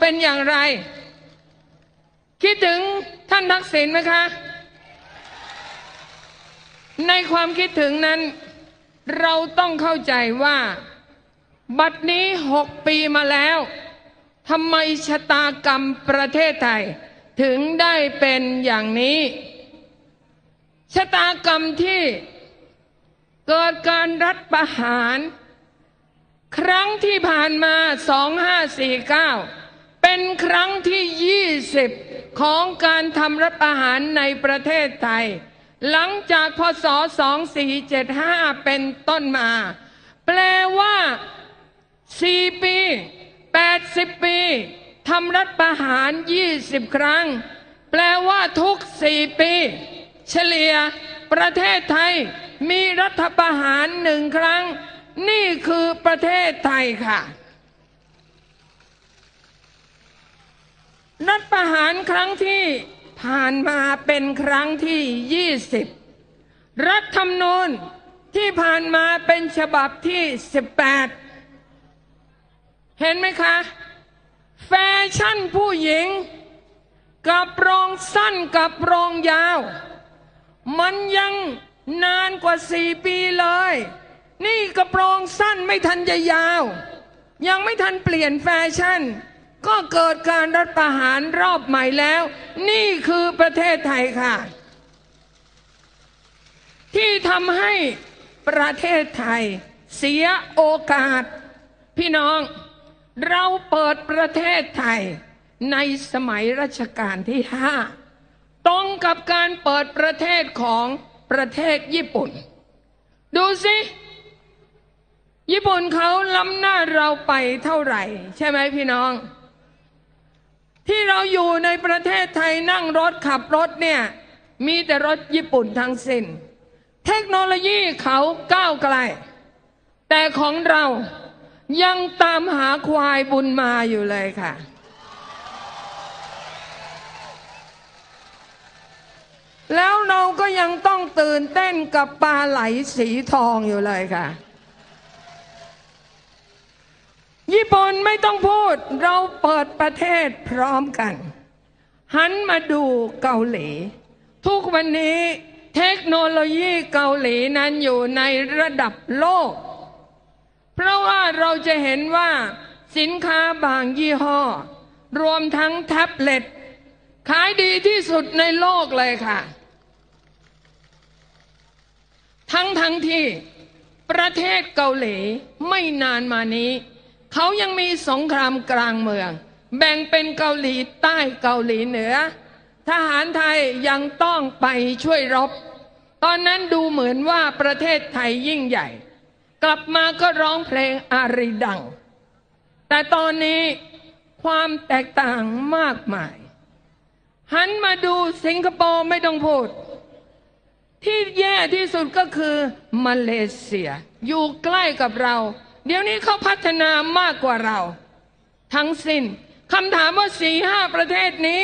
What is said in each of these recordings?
เป็นอย่างไร คิดถึงท่านทักษิณไหมคะ ในความคิดถึงนั้น เราต้องเข้าใจว่า บัดนี้หกปีมาแล้วทำไมชะตากรรมประเทศไทย ถึงได้เป็นอย่างนี้ ชะตากรรมที่เกิดการรัฐประหาร ครั้งที่ผ่านมา 2549 เป็นครั้งที่ 20 ของการทำรัฐประหารในประเทศไทย หลังจากพศ 2475 เป็นต้นมา แปลว่า 4 ปี 80 ปีทำรัฐประหาร 20 ครั้ง แปลว่าทุก 4 ปี เฉลี่ยประเทศไทยมีรัฐประหารหนึ่งครั้ง นี่คือประเทศไทยค่ะ รัฐประหารครั้งที่ผ่านมาเป็นครั้งที่ 20 รัฐธรรมนูญที่ผ่านมาเป็นฉบับที่ 18 เห็นไหมคะ แฟชั่นผู้หญิง กับรองสั้นกับรองยาว มันยังนานกว่าสี่ปีเลย นี่กระโปรงสั้นไม่ทันจะยาว ยังไม่ทันเปลี่ยนแฟชั่น ก็เกิดการรัฐประหารรอบใหม่แล้ว นี่คือประเทศไทยค่ะ ที่ทำให้ประเทศไทย เสียโอกาส พี่น้องเราเปิดประเทศไทย ในสมัยรัชกาลที่ห้าตรงกับการเปิดประเทศของประเทศญี่ปุ่น ดูสิญี่ปุ่นเขาล้ำหน้าเราไปเท่าไหร่ ใช่ไหมพี่น้อง ที่เราอยู่ในประเทศไทยนั่งรถขับรถเนี่ย มีแต่รถญี่ปุ่นทั้งสิ้น เทคโนโลยีเขาก้าวไกล แต่ของเรายังตามหาควายบุญมาอยู่เลยค่ะ แล้วเราก็ยังต้องตื่นเต้นกับปลาไหลสีทองอยู่เลยค่ะ ญี่ปุ่นไม่ต้องพูด เราเปิดประเทศพร้อมกัน หันมาดูเกาหลี ทุกวันนี้เทคโนโลยีเกาหลีนั้นอยู่ในระดับโลก เพราะว่าเราจะเห็นว่าสินค้าบางยี่ห้อ รวมทั้งแท็บเล็ต ขายดีที่สุดในโลกเลยค่ะ ทั้งทั้งที่ประเทศเกาหลีไม่นานมานี้ เขายังมีสงครามกลางเมือง แบ่งเป็นเกาหลีใต้เกาหลีเหนือ ทหารไทยยังต้องไปช่วยรบ ตอนนั้นดูเหมือนว่าประเทศไทยยิ่งใหญ่ กลับมาก็ร้องเพลงอารีดัง แต่ตอนนี้ความแตกต่างมากมาย หันมาดูสิงคโปร์ไม่ต้องพูด ที่แย่ที่สุดก็คือมาเลเซีย อยู่ใกล้กับเรา เดี๋ยวนี้เขาพัฒนามากกว่าเรา ทั้งสิ้นคำถามว่าสี่ห้าประเทศนี้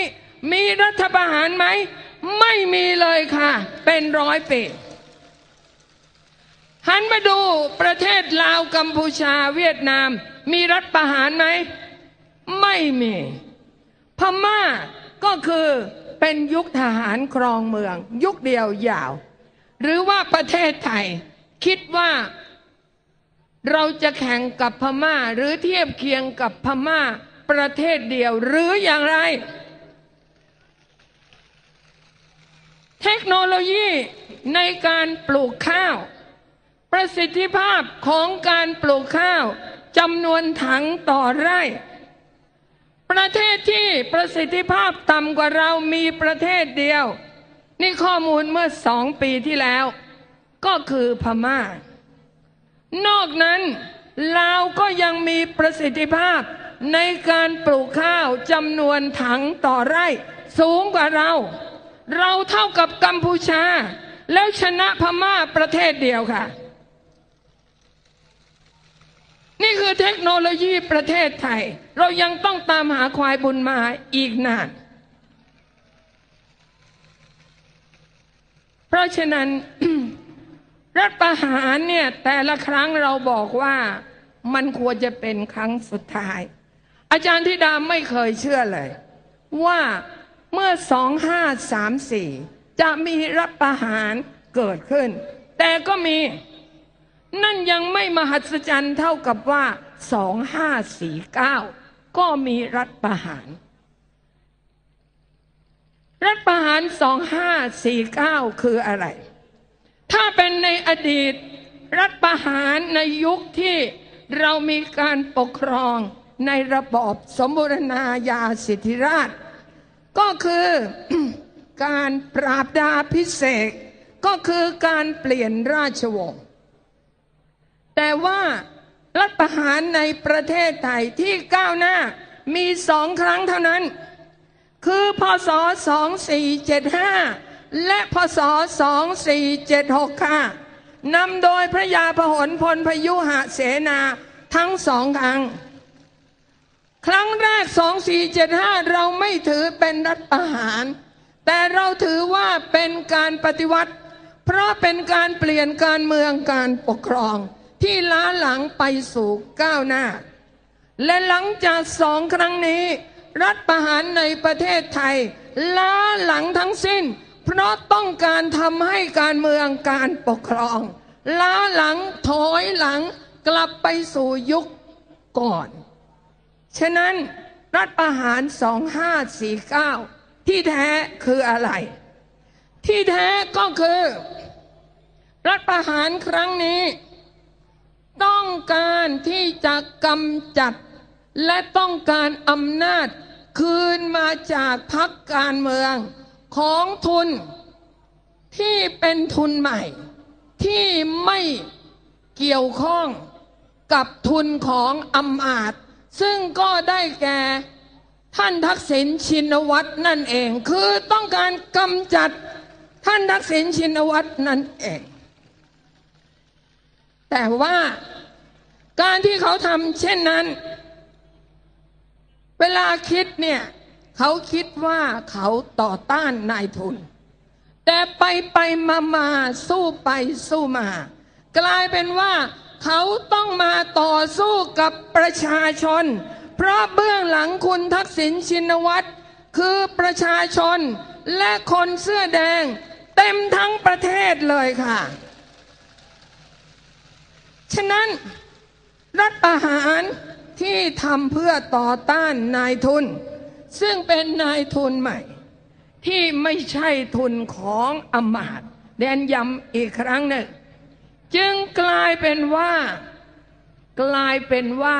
มีรัฐประหารไหม ไม่มีเลยค่ะ เป็นร้อยปีหันมาดูประเทศลาวกัมพูชาเวียดนาม มีรัฐประหารไหม ไม่มี พม่าก็คือเป็นยุคทหารครองเมือง ยุคเดียวยาว หรือว่าประเทศไทยคิดว่า เราจะแข่งกับพม่า หรือเทียบเคียงกับพม่าประเทศเดียวหรืออย่างไร เทคโนโลยีในการปลูกข้าว ประสิทธิภาพของการปลูกข้าวจำนวนถังต่อไร่ ประเทศที่ประสิทธิภาพต่ำกว่าเรามีประเทศเดียว นี่ข้อมูลเมื่อสองปีที่แล้ว ก็คือพม่า นอกนั้นลาวก็ยังมีประสิทธิภาพในการปลูกข้าวจำนวนถังต่อไร่ สูงกว่าเรา เราเท่ากับกัมพูชา แล้วชนะพม่าประเทศเดียวค่ะ นี่คือเทคโนโลยีประเทศไทย เรายังต้องตามหาควายบุญมาอีกนาน เพราะฉะนั้น รัฐประหารเนี่ยแต่ละครั้งเราบอกว่ามันควรจะเป็นครั้งสุดท้าย อาจารย์ธิดาไม่เคยเชื่อเลย ว่าเมื่อ 2534 จะมีรัฐประหารเกิดขึ้น แต่ก็มี นั่นยังไม่มหัศจรรย์เท่ากับว่า 2549 ก็มีรัฐประหาร รัฐประหาร 2549 คืออะไร ถ้าเป็นในอดีต รัฐประหารในยุคที่เรามีการปกครองในระบอบสมบูรณาญาสิทธิราช ก็คือการปราบดาพิเศษก็คือการเปลี่ยนราชวงศ์แต่ว่ารัฐประหารในประเทศไทยที่ก้าวหน้ามีสองครั้งเท่านั้น คือพศ 2475 และพศ 2476 ค่ะนำโดยพระยาพหลพลพยุหะเสนาทั้งสองครั้ง ครั้งแรก 2475 เราไม่ถือเป็นรัฐประหาร แต่เราถือว่าเป็นการปฏิวัติ เพราะเป็นการเปลี่ยนการเมืองการปกครอง ที่ล้าหลังไปสู่ก้าวหน้า และหลังจากสองครั้งนี้ รัฐประหารในประเทศไทย ล้าหลังทั้งสิ้น เพราะต้องการทำให้การเมืองการปกครอง ล้าหลังถอยหลังกลับไปสู่ยุคก่อน ฉะนั้นรัฐประหาร 2549 ที่แท้คืออะไร ที่แท้ก็คือ รัฐประหารครั้งนี้ ต้องการที่จะกำจัด และต้องการอำนาจคืนมาจากพรรคการเมือง ของทุนที่เป็นทุนใหม่ ที่ไม่เกี่ยวข้องกับทุนของอำอาจซึ่งก็ได้แก่ท่านทักษิณชินวัตรนั่นเอง คือต้องการกำจัดท่านทักษิณชินวัตรนั่นเอง แต่ว่าการที่เขาทำเช่นนั้น เวลาคิดเนี่ย เขาคิดว่าเขาต่อต้านนายทุน แต่ไปไปมามาสู้ไปสู้มา กลายเป็นว่าเขาต้องมาต่อสู้กับประชาชน เพราะเบื้องหลังคุณทักษิณชินวัตรคือประชาชนและคนเสื้อแดง เต็มทั้งประเทศเลยค่ะ ฉะนั้นรัฐประหารที่ทำเพื่อต่อต้านนายทุน ซึ่งเป็นนายทุนใหม่ ที่ไม่ใช่ทุนของอมาตย์เดนย้ำอีกครั้งหนึ่ง จึงกลายเป็นว่า กลายเป็นว่า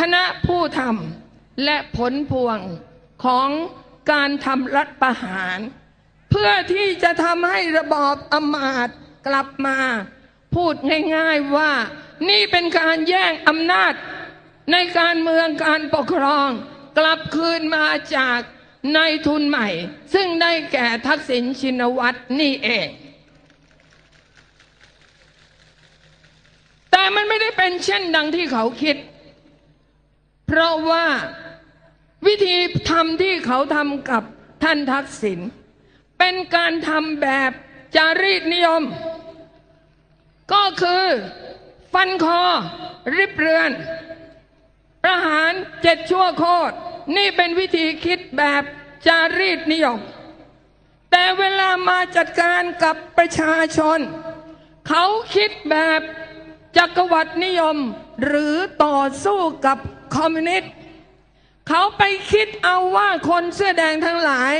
คณะผู้ทำและผลพวงของการทำรัฐประหาร เพื่อที่จะทำให้ระบอบอมาตย์กลับมา พูดง่ายๆว่านี่เป็นการแย่งอำนาจในการเมืองการปกครอง กลับคืนมาจากนายทุนใหม่ ซึ่งได้แก่ทักษิณชินวัตรนี่เอง แต่มันไม่ได้เป็นเช่นดังที่เขาคิด เพราะว่าวิธีทำที่เขาทำกับท่านทักษิณเป็นการทำแบบจารีตนิยม ก็คือฟันคอริบเรือน ประหารเจ็ดชั่วโคตร นี่เป็นวิธีคิดแบบจารีตนิยม แต่เวลามาจัดการกับประชาชน เขาคิดแบบจักรวรรดินิยมหรือต่อสู้กับคอมมิวนิสต์เขาไปคิดเอาว่าคนเสื้อแดงทั้งหลาย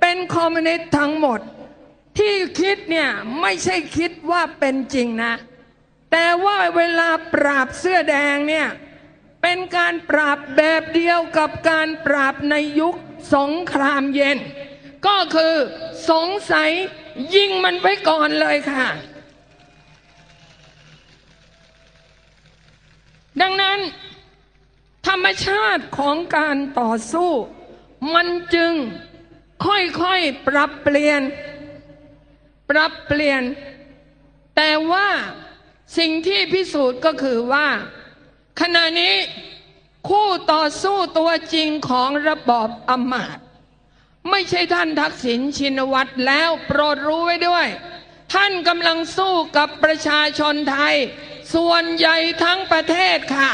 เป็นคอมมิวนิสต์ทั้งหมด ที่คิดเนี่ยไม่ใช่คิดว่าเป็นจริงนะ แต่ว่าเวลาปราบเสื้อแดงเนี่ย เป็นการปราบแบบเดียวกับการปราบในยุคสงครามเย็น ก็คือสงสัยยิงมันไว้ก่อนเลยค่ะ ดังนั้น ธรรมชาติของการต่อสู้ มันจึงค่อยๆปรับเปลี่ยน ปรับเปลี่ยน แต่ว่าสิ่งที่พิสูจน์ก็คือว่า ขณะนี้คู่ต่อสู้ตัวจริงของระบอบอำมาตย์ไม่ใช่ท่านทักษิณชินวัตรแล้วโปรดรู้ไว้ด้วย ท่านกำลังสู้กับประชาชนไทย ส่วนใหญ่ทั้งประเทศค่ะ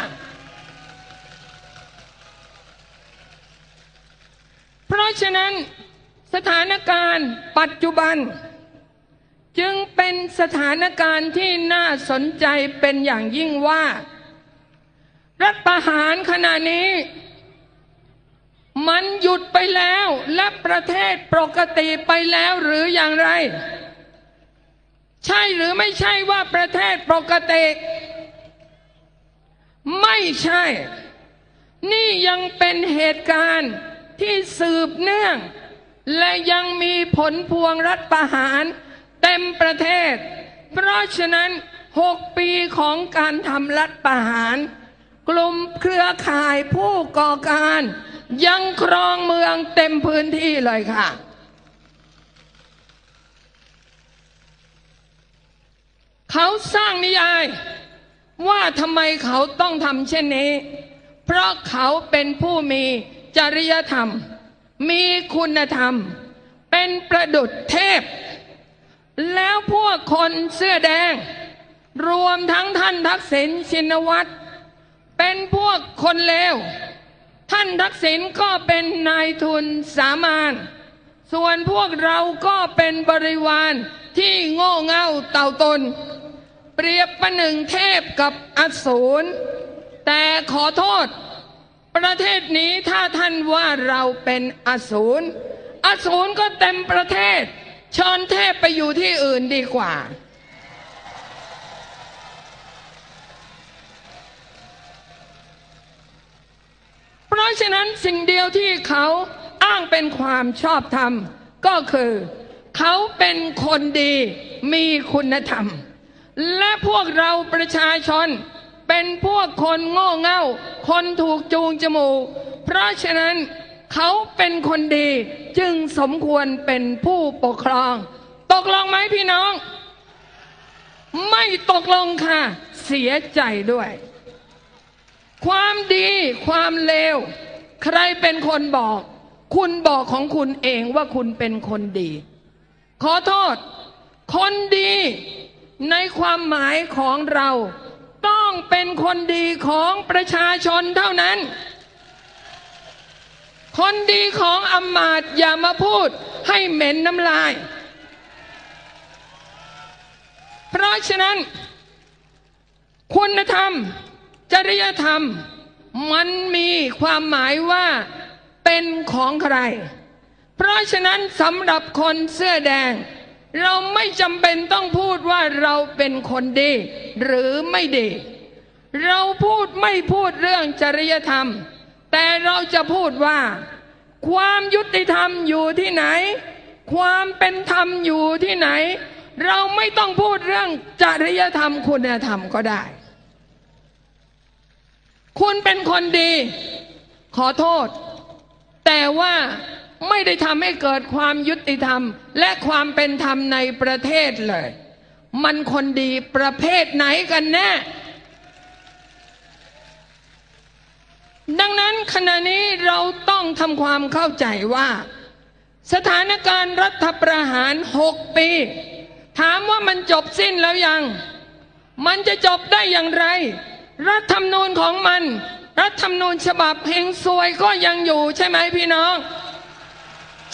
เพราะฉะนั้นสถานการณ์ปัจจุบัน จึงเป็นสถานการณ์ที่น่าสนใจเป็นอย่างยิ่งว่า รัฐประหารขณะนี้ มันหยุดไปแล้ว และประเทศปกติไปแล้วหรืออย่างไร ใช่หรือไม่ใช่ว่าประเทศปกติ ไม่ใช่ นี่ยังเป็นเหตุการณ์ที่สืบเนื่อง และยังมีผลพวงรัฐประหารเต็มประเทศ เพราะฉะนั้นหกปีของการทำรัฐประหาร กลุ่มเครือข่ายผู้ก่อการ ยังครองเมืองเต็มพื้นที่เลยค่ะ เขาสร้างนิยาย ว่าทำไมเขาต้องทำเช่นนี้ เพราะเขาเป็นผู้มีจริยธรรม มีคุณธรรม เป็นประดุจเทพ แล้วพวกคนเสื้อแดง รวมทั้งท่านทักษิณชินวัตร เป็นพวกคนเลว ท่านทักษิณก็เป็นนายทุนสามานส่วนพวกเราก็เป็นบริวารที่โง่เง่าเต่าตน เปรียบประหนึ่งเทพกับอสูรแต่ขอโทษ ประเทศนี้ถ้าท่านว่าเราเป็นอสูรอสูรก็เต็มประเทศ เชิญเทพไปอยู่ที่อื่นดีกว่า เพราะฉะนั้นสิ่งเดียวที่เขาอ้างเป็นความชอบธรรม ก็คือเขาเป็นคนดีมีคุณธรรม และพวกเราประชาชนเป็นพวกคนโง่เง่า คนถูกจูงจมูก เพราะฉะนั้นเขาเป็นคนดีจึงสมควรเป็นผู้ปกครอง ตกลงไหมพี่น้อง ไม่ตกลงค่ะ เสียใจด้วย ความดีความเลว ใครเป็นคนบอก คุณบอกของคุณเองว่าคุณเป็นคนดี ขอโทษ คนดีในความหมายของเรา ต้องเป็นคนดีของประชาชนเท่านั้น คนดีของอำมาตย์อย่ามาพูดให้เหม็นน้ำลาย เพราะฉะนั้น คุณธรรม จริยธรรม มันมีความหมายว่าเป็นของใคร เพราะฉะนั้นสำหรับคนเสื้อแดง เราไม่จำเป็นต้องพูดว่าเราเป็นคนดี หรือไม่ดี เราพูดไม่พูดเรื่องจริยธรรม แต่เราจะพูดว่า ความยุติธรรมอยู่ที่ไหน ความเป็นธรรมอยู่ที่ไหน เราไม่ต้องพูดเรื่องจริยธรรมคุณธรรมก็ได้ คุณเป็นคนดี ขอโทษ แต่ว่าไม่ได้ทำให้เกิดความยุติธรรม และความเป็นธรรมในประเทศเลย มันคนดีประเภทไหนกันแน่ดังนั้นขณะนี้เราต้องทำความเข้าใจว่า สถานการณ์รัฐประหารหกปี ถามว่ามันจบสิ้นแล้วยัง มันจะจบได้อย่างไร รัฐธรรมนูญของมัน รัฐธรรมนูญฉบับเฮงซวยก็ยังอยู่ใช่ไหมพี่น้อง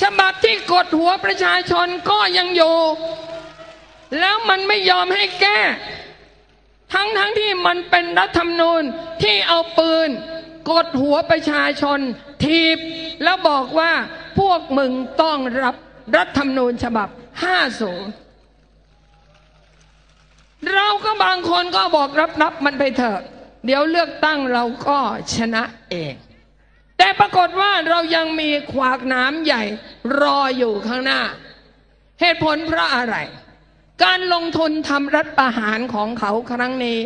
ฉบับที่กดหัวประชาชนก็ยังอยู่ แล้วมันไม่ยอมให้แก้ ทั้งทั้งที่มันเป็นรัฐธรรมนูญที่เอาปืน กดหัวประชาชน ทีบ แล้วบอกว่าพวกมึงต้องรับรัฐธรรมนูญฉบับ 50เราก็บางคนก็บอกรับรับมันไปเถอะ เดี๋ยวเลือกตั้งเราก็ชนะเอง แต่ปรากฏว่าเรายังมีขวากน้ำใหญ่รออยู่ข้างหน้า เหตุผลเพราะอะไร การลงทุนทำรัฐประหารของเขาครั้งนี้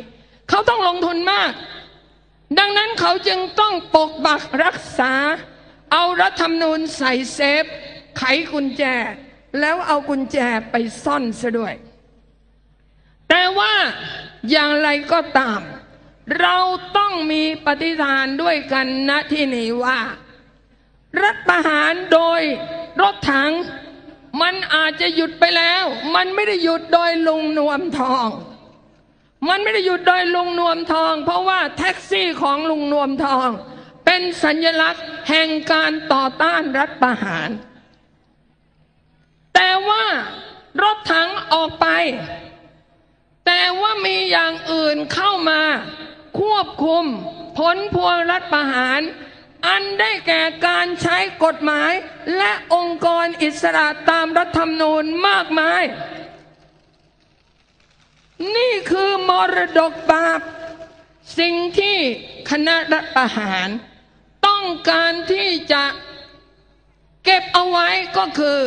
เขาต้องลงทุนมาก ดังนั้นเขาจึงต้องปกปักรักษา เอารัฐธรรมนูญใส่เซฟ ไขกุญแจ แล้วเอากุญแจไปซ่อนซะด้วย แต่ว่าอย่างไรก็ตาม เราต้องมีปฏิฐานด้วยกันณที่นี้ว่า รัฐประหารโดยรถถัง มันอาจจะหยุดไปแล้ว มันไม่ได้หยุดโดยลุงนวมทอง มันไม่ได้หยุดโดยลุงนวมทอง เพราะว่าแท็กซี่ของลุงนวมทองเเป็นสัญลักษณ์แห่งการต่อต้านรัฐประหาร แต่ว่ารถถังออกไป แต่ว่ามีอย่างอื่นเข้ามา ควบคุมผลพวงรัฐประหาร อันได้แก่การใช้กฎหมาย และองค์กรอิสระตามรัฐธรรมนูญมากมาย นี่คือมรดกบาป สิ่งที่คณะรัฐประหาร ต้องการที่จะเก็บเอาไว้ก็คือ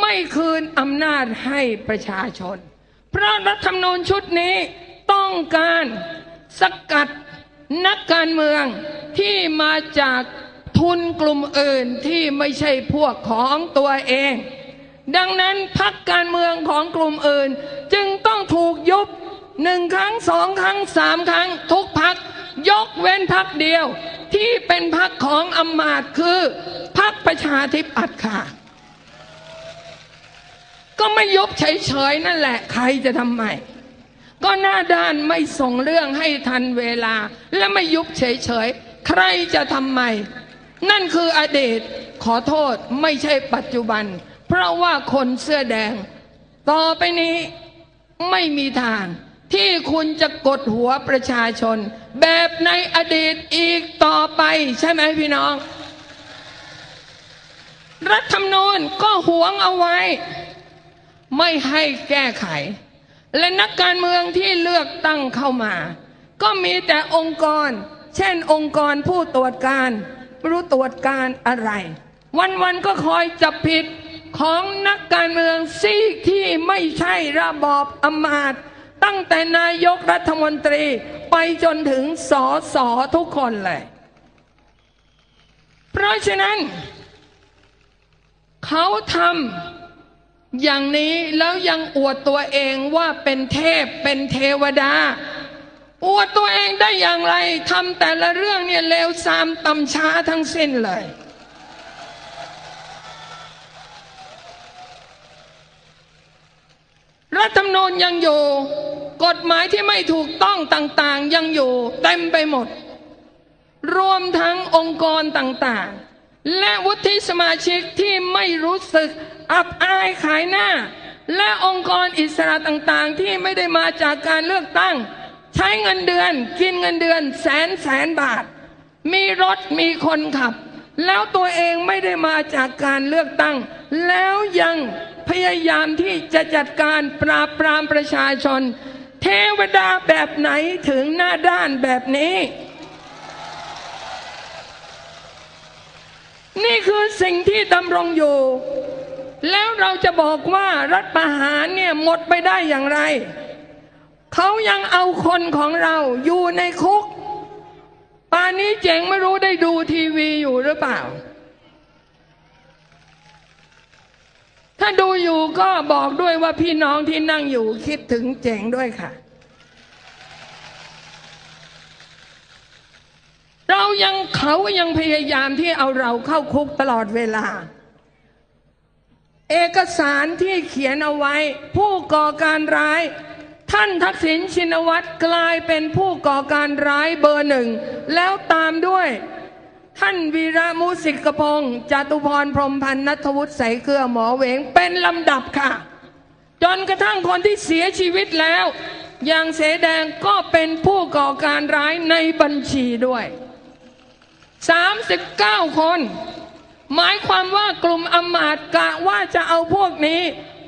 ไม่คืนอำนาจให้ประชาชน เพราะรัฐธรรมนูญชุดนี้ต้องการสกัดนักการเมืองที่มาจากทุนกลุ่มอื่นที่ไม่ใช่พวกของตัวเอง ดังนั้นพักการเมืองของกลุ่มอื่น จึงต้องถูกยุบหนึ่งครั้งสองครั้งสามครั้งทุกพักยกเว้นพักเดียวที่เป็นพักของอำมาตย์คือพักประชาธิปัตย์ค่ะ ก็ไม่ยุบเฉยๆนั่นแหละ ใครจะทำไมก็หน้าด้านไม่ส่งเรื่องให้ทันเวลา และไม่ยุบเฉยๆ ใครจะทำไม นั่นคืออดีตขอโทษไม่ใช่ปัจจุบัน เพราะว่าคนเสื้อแดง ต่อไปนี้ไม่มีทาง ที่คุณจะกดหัวประชาชน แบบในอดีตอีกต่อไป ใช่ไหมพี่น้อง รัฐธรรมนูญก็หวงเอาไว้ ไม่ให้แก้ไข และนักการเมืองที่เลือกตั้งเข้ามา ก็มีแต่องค์กร เช่นองค์กรผู้ตรวจการไม่รู้ตรวจการอะไร วันๆก็คอยจับผิดของนักการเมืองซีกที่ไม่ใช่ระบอบอำมาตย์ตั้งแต่นายกรัฐมนตรีไปจนถึงสอสอทุกคนเลย เพราะฉะนั้น เขาทำ อย่างนี้แล้วยังอวดตัวเองว่าเป็นเทพเป็นเทวดา อวดตัวเองได้อย่างไรทำแต่ละเรื่องเนี่ยเลวซามตำช้าทั้งสิ้นเลย รัฐธรรมนูญยังอยู่ กฎหมายที่ไม่ถูกต้องต่างๆยังอยู่เต็มไปหมด รวมทั้งองค์กรต่างๆ และวุฒิสมาชิกที่ไม่รู้สึกอับอายขายหน้า และองค์กรอิสระต่างๆ ที่ไม่ได้มาจากการเลือกตั้ง ใช้เงินเดือน กินเงินเดือนแสนแสนบาท มีรถมีคนขับ แล้วตัวเองไม่ได้มาจากการเลือกตั้ง แล้วยังพยายามที่จะจัดการปราบปรามประชาชน เทวดาแบบไหนถึงหน้าด้านแบบนี้ นี่คือสิ่งที่ดำรงอยู่ แล้วเราจะบอกว่ารัฐประหารเนี่ยหมดไปได้อย่างไร เขายังเอาคนของเราอยู่ในคุกป่านนี้เจ๋งไม่รู้ได้ดูทีวีอยู่หรือเปล่า ถ้าดูอยู่ก็บอกด้วยว่าพี่น้องที่นั่งอยู่คิดถึงเจ๋งด้วยค่ะ เรายังเขาก็ยังพยายามที่เอาเราเข้าคุกตลอดเวลา เอกสารที่เขียนเอาไว้ ผู้ก่อการร้าย ท่านทักษิณชินวัตรกลายเป็นผู้ก่อการร้ายเบอร์หนึ่ง แล้วตามด้วย ท่านวีระมุสิกพงศ์จตุพรพรหมพันธ์นัทวุฒิใสเกลือหมอเวงเป็นลำดับค่ะ จนกระทั่งคนที่เสียชีวิตแล้วอย่างเสแดงก็เป็นผู้ก่อการร้ายในบัญชีด้วย 39 คน หมายความว่ากลุ่มอมาตย์กะว่าจะเอาพวกนี้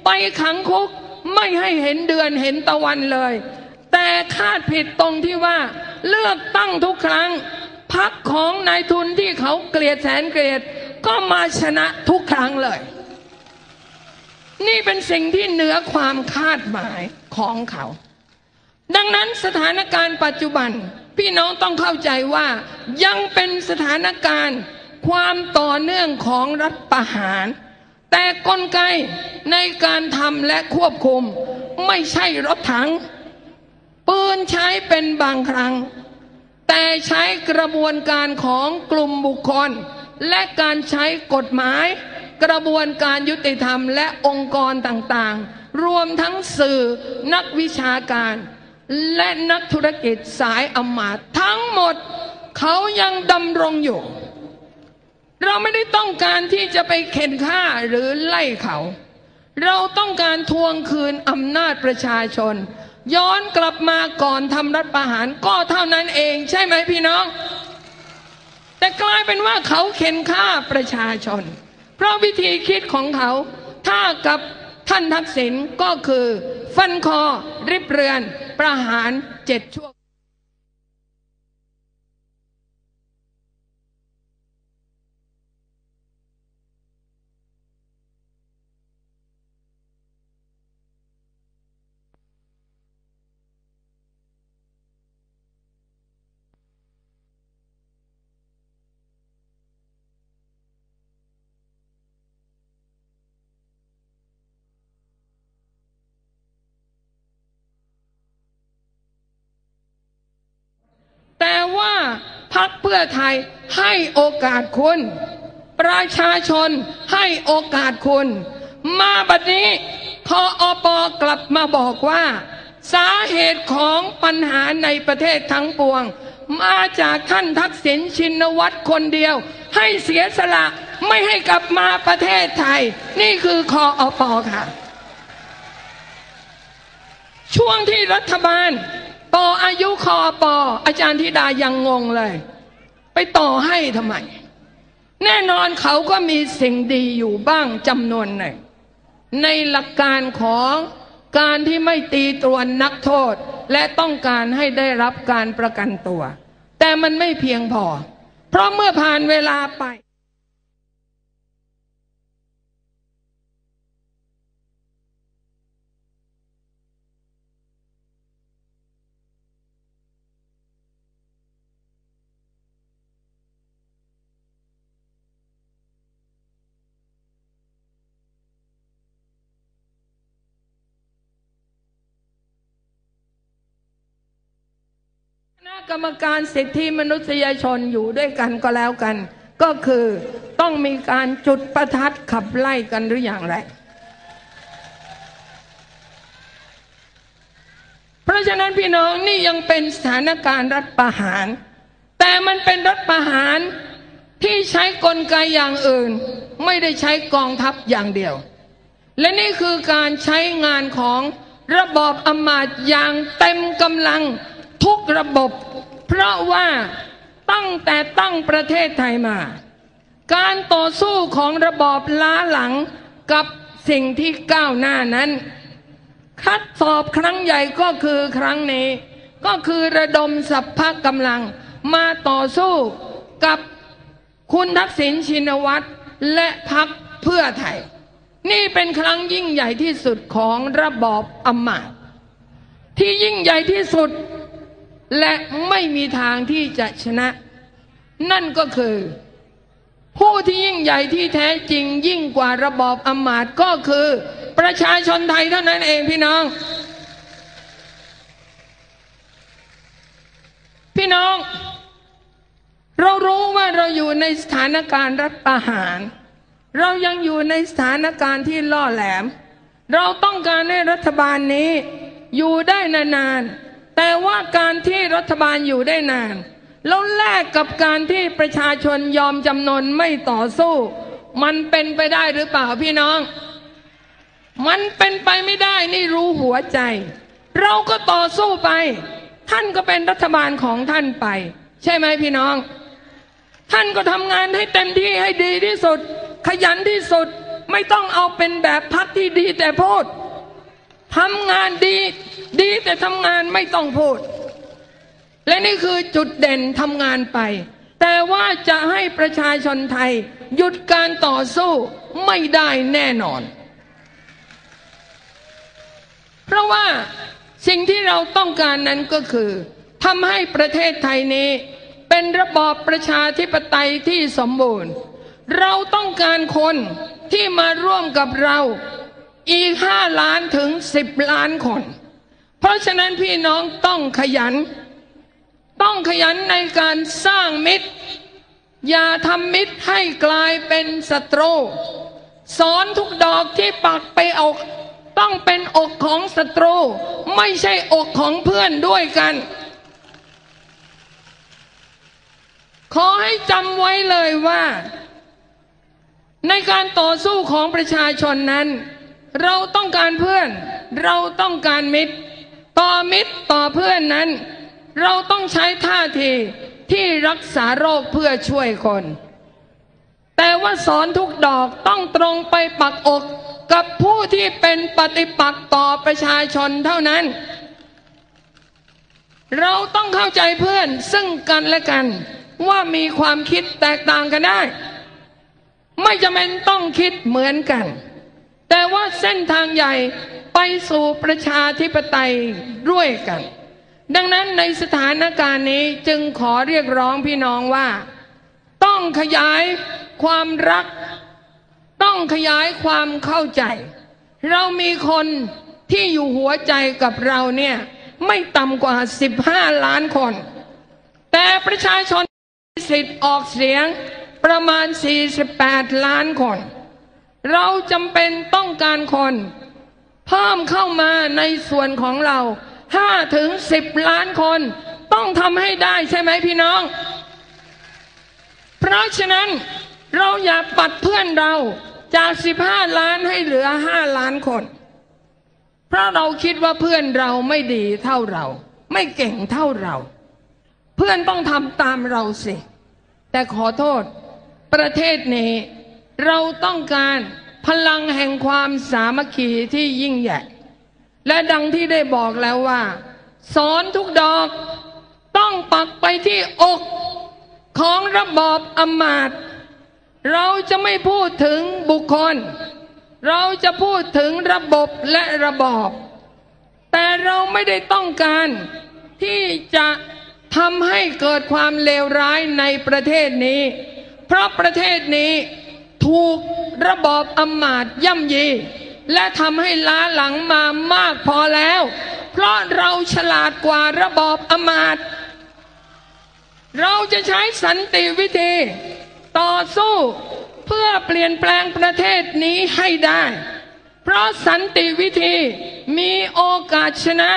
ไปขังคุกไม่ให้เห็นเดือนเห็นตะวันเลย แต่คาดผิดตรงที่ว่า เลือกตั้งทุกครั้งพักของนายทุนที่เขาเกลียดแสนเกลียดก็มาชนะทุกครั้งเลย นี่เป็นสิ่งที่เหนือความคาดหมายของเขา ดังนั้นสถานการณ์ปัจจุบัน พี่น้องต้องเข้าใจว่ายังเป็นสถานการณ์ความต่อเนื่องของรัฐประหาร แต่กลไกในการทำและควบคุม ไม่ใช่รถถัง ปืนใช้เป็นบางครั้ง แต่ใช้กระบวนการของกลุ่มบุคคล และการใช้กฎหมาย กระบวนการยุติธรรมและองค์กรต่างๆ รวมทั้งสื่อนักวิชาการ และนักธุรกิจสายอมาตทั้งหมดเขายังดำรงอยู่ เราไม่ได้ต้องการที่จะไปเข็นฆ่าหรือไล่เขา เราต้องการทวงคืนอำนาจประชาชน ย้อนกลับมาก่อนทำรัฐประหารก็เท่านั้นเองใช่ไหมพี่น้อง แต่กลายเป็นว่าเขาเข็นฆ่าประชาชน เพราะวิธีคิดของเขาถ้ากับ ท่านทักษิณก็คือ ฟันคอริบเรือน ประหารเจ็ดชั่ว พักเพื่อไทยให้โอกาสคุณ ประชาชนให้โอกาสคุณ มาบัดนี้คออปกลับมาบอกว่า สาเหตุของปัญหาในประเทศทั้งปวง มาจากท่านทักษิณชินวัตรคนเดียว ให้เสียสละไม่ให้กลับมาประเทศไทย นี่คือคออปค่ะ ช่วงที่รัฐบาล ต่ออายุคอปออาจารย์ธิดายังงงเลย ไปต่อให้ทำไม แน่นอนเขาก็มีสิ่งดีอยู่บ้างจำนวนหนึ่ง ในหลักการของการที่ไม่ตีตรวนนักโทษ และต้องการให้ได้รับการประกันตัว แต่มันไม่เพียงพอ เพราะเมื่อผ่านเวลาไป รรมการสิทธิมนุษยชนอยู่ด้วยกันก็แล้วกัน ก็คือต้องมีการจุดประทัดขับไล่กันหรืออย่างไร เพราะฉะนั้นพี่น้องนี่ยังเป็นสถานการณ์รัฐประหาร แต่มันเป็นรัฐประหารที่ใช้กลไกอย่างอื่น ไม่ได้ใช้กองทัพอย่างเดียว และนี่คือการใช้งานของระบอบอำมาตย์อย่างเต็มกำลังทุกระบบ เพราะว่าตั้งแต่ตั้งประเทศไทยมา การต่อสู้ของระบอบล้าหลังกับสิ่งที่ก้าวหน้านั้น คัดสอบครั้งใหญ่ก็คือครั้งนี้ ก็คือระดมสัพพะกำลัง มาต่อสู้กับคุณทักษิณชินวัตรและพักเพื่อไทย นี่เป็นครั้งยิ่งใหญ่ที่สุดของระบอบอำมาตย์ที่ยิ่งใหญ่ที่สุด และไม่มีทางที่จะชนะ นั่นก็คือ ผู้ที่ยิ่งใหญ่ที่แท้จริงยิ่งกว่าระบอบอำมาตย์ก็คือ ประชาชนไทยเท่านั้นเองพี่น้อง พี่น้อง เรารู้ว่าเราอยู่ในสถานการณ์รัฐประหาร เรายังอยู่ในสถานการณ์ที่ล่อแหลม เราต้องการให้รัฐบาลนี้อยู่ได้นานๆ แต่ว่าการที่รัฐบาลอยู่ได้นาน แล้วแลกกับการที่ประชาชนยอมจำนนไม่ต่อสู้ มันเป็นไปได้หรือเปล่าพี่น้อง มันเป็นไปไม่ได้นี่รู้หัวใจ เราก็ต่อสู้ไป ท่านก็เป็นรัฐบาลของท่านไป ใช่ไหมพี่น้อง ท่านก็ทำงานให้เต็มที่ให้ดีที่สุด ขยันที่สุดไม่ต้องเอาเป็นแบบพักที่ดีแต่พูด ทำงานดี ดีแต่ทำงานไม่ต้องพูด และนี่คือจุดเด่นทำงานไป แต่ว่าจะให้ประชาชนไทย หยุดการต่อสู้ไม่ได้แน่นอน เพราะว่าสิ่งที่เราต้องการนั้นก็คือทำให้ประเทศไทยนี้ เป็นระบอบประชาธิปไตยที่สมบูรณ์ เราต้องการคนที่มาร่วมกับเรา อีกห้าล้านถึงสิบล้านคน เพราะฉะนั้นพี่น้องต้องขยัน ต้องขยันในการสร้างมิตร อย่าทำมิตรให้กลายเป็นศัตรู สอนทุกดอกที่ปักไปอกต้องเป็นอกของศัตรู ไม่ใช่อกของเพื่อนด้วยกัน ขอให้จำไว้เลยว่า ในการต่อสู้ของประชาชนนั้น เราต้องการเพื่อน เราต้องการมิตร ต่อมิตรต่อเพื่อนนั้น เราต้องใช้ท่าทีที่รักษาโรคเพื่อช่วยคน แต่ว่าสอนทุกดอกต้องตรงไปปักอกกับผู้ที่เป็นปฏิปักษ์ต่อประชาชนเท่านั้น เราต้องเข้าใจเพื่อนซึ่งกันและกัน ว่ามีความคิดแตกต่างกันได้ ไม่จำเป็นต้องคิดเหมือนกัน แต่ว่าเส้นทางใหญ่ไปสู่ประชาธิปไตยด้วยกัน ดังนั้นในสถานการณ์นี้จึงขอเรียกร้องพี่น้องว่า ต้องขยายความรัก ต้องขยายความเข้าใจ เรามีคนที่อยู่หัวใจกับเราเนี่ยไม่ต่ำกว่า 15 ล้านคน แต่ประชาชนมีสิทธิ์ออกเสียงประมาณ 48 ล้านคน เราจำเป็นต้องการคน เพิ่มเข้ามาในส่วนของเรา5ถึง10ล้านคน ต้องทำให้ได้ใช่ไหมพี่น้อง เพราะฉะนั้นเราอย่าปัดเพื่อนเราจาก15ล้านให้เหลือ5ล้านคน เพราะเราคิดว่าเพื่อนเราไม่ดีเท่าเรา ไม่เก่งเท่าเรา เพื่อนต้องทำตามเราสิ แต่ขอโทษประเทศนี้ เราต้องการพลังแห่งความสามัคคีที่ยิ่งใหญ่ และดังที่ได้บอกแล้วว่า สอนทุกดอกต้องปักไปที่อกของระบอบอำมาตย์เราจะไม่พูดถึงบุคคล เราจะพูดถึงระบบและระบอบ แต่เราไม่ได้ต้องการที่จะทำให้เกิดความเลวร้ายในประเทศนี้ เพราะประเทศนี้ ถูกระบอบอำมาตย่ำยี และทำให้ล้าหลังมามากพอแล้ว เพราะเราฉลาดกว่าระบอบอำมาตเราจะใช้สันติวิธี ต่อสู้เพื่อเปลี่ยนแปลงประเทศนี้ให้ได้ เพราะสันติวิธีมีโอกาสชนะ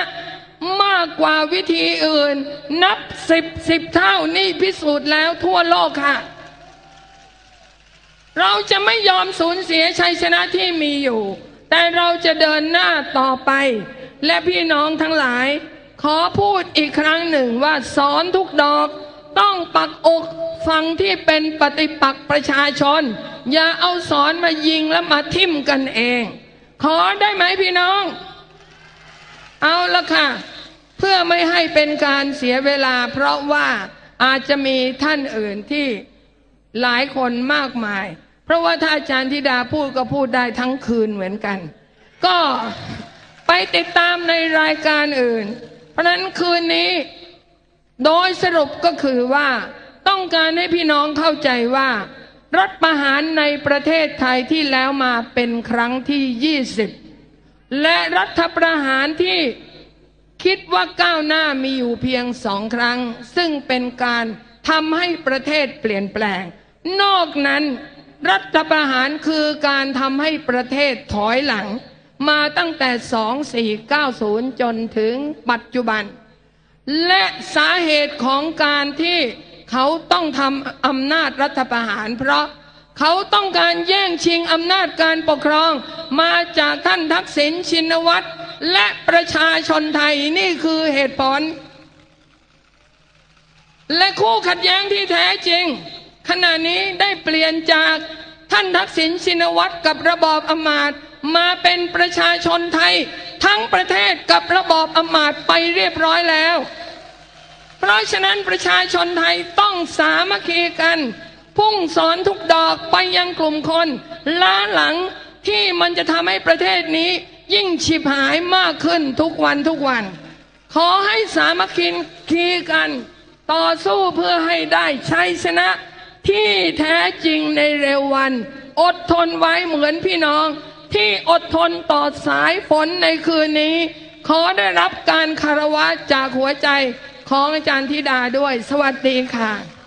มากกว่าวิธีอื่น นับสิบสิบเท่านี่พิสูจน์แล้วทั่วโลกค่ะ เราจะไม่ยอมสูญเสียชัยชนะที่มีอยู่ แต่เราจะเดินหน้าต่อไป และพี่น้องทั้งหลาย ขอพูดอีกครั้งหนึ่งว่าสอนทุกดอก ต้องปักอกฟังที่เป็นปฏิปักษ์ประชาชน อย่าเอาสอนมายิงแล้วมาทิ่มกันเอง ขอได้ไหมพี่น้อง เอาละค่ะ เพื่อไม่ให้เป็นการเสียเวลา เพราะว่าอาจจะมีท่านอื่นที่หลายคนมากมาย เพราะว่าถ้าอาจารย์ธิดาพูดก็พูดได้ทั้งคืนเหมือนกัน ก็ไปติดตามในรายการอื่น เพราะฉะนั้นคืนนี้โดยสรุปก็คือว่าต้องการให้พี่น้องเข้าใจว่า รัฐประหารในประเทศไทยที่แล้วมาเป็นครั้งที่ 20 และรัฐประหารที่คิดว่าก้าวหน้ามีอยู่เพียงสองครั้ง ซึ่งเป็นการทำให้ประเทศเปลี่ยนแปลง นอกนั้น รัฐประหารคือการทำให้ประเทศถอยหลัง มาตั้งแต่ 2490 จนถึงปัจจุบัน และสาเหตุของการที่เขาต้องทำอำนาจรัฐประหาร เพราะเขาต้องการแย่งชิงอำนาจการปกครอง มาจากท่านทักษิณชินวัตรและประชาชนไทยนี่คือเหตุผล และคู่ขัดแย้งที่แท้จริง ขณะนี้ได้เปลี่ยนจากท่านทักษิณชินวัตรกับระบอบอมาตมาเป็นประชาชนไทย ทั้งประเทศกับระบอบอมาตไปเรียบร้อยแล้ว เพราะฉะนั้นประชาชนไทยต้องสามัคคีกัน พุ่งสอนทุกดอกไปยังกลุ่มคนล้าหลังที่มันจะทำให้ประเทศนี้ยิ่งฉิบหายมากขึ้นทุกวันทุกวัน ขอให้สามัคคีกัน ต่อสู้เพื่อให้ได้ชัยชนะ ที่แท้จริงในเร็ววัน อดทนไว้เหมือนพี่น้อง ที่อดทนต่อสายฝนในคืนนี้ ขอได้รับการคารวะจากหัวใจของอาจารย์ธิดาด้วย สวัสดีค่ะ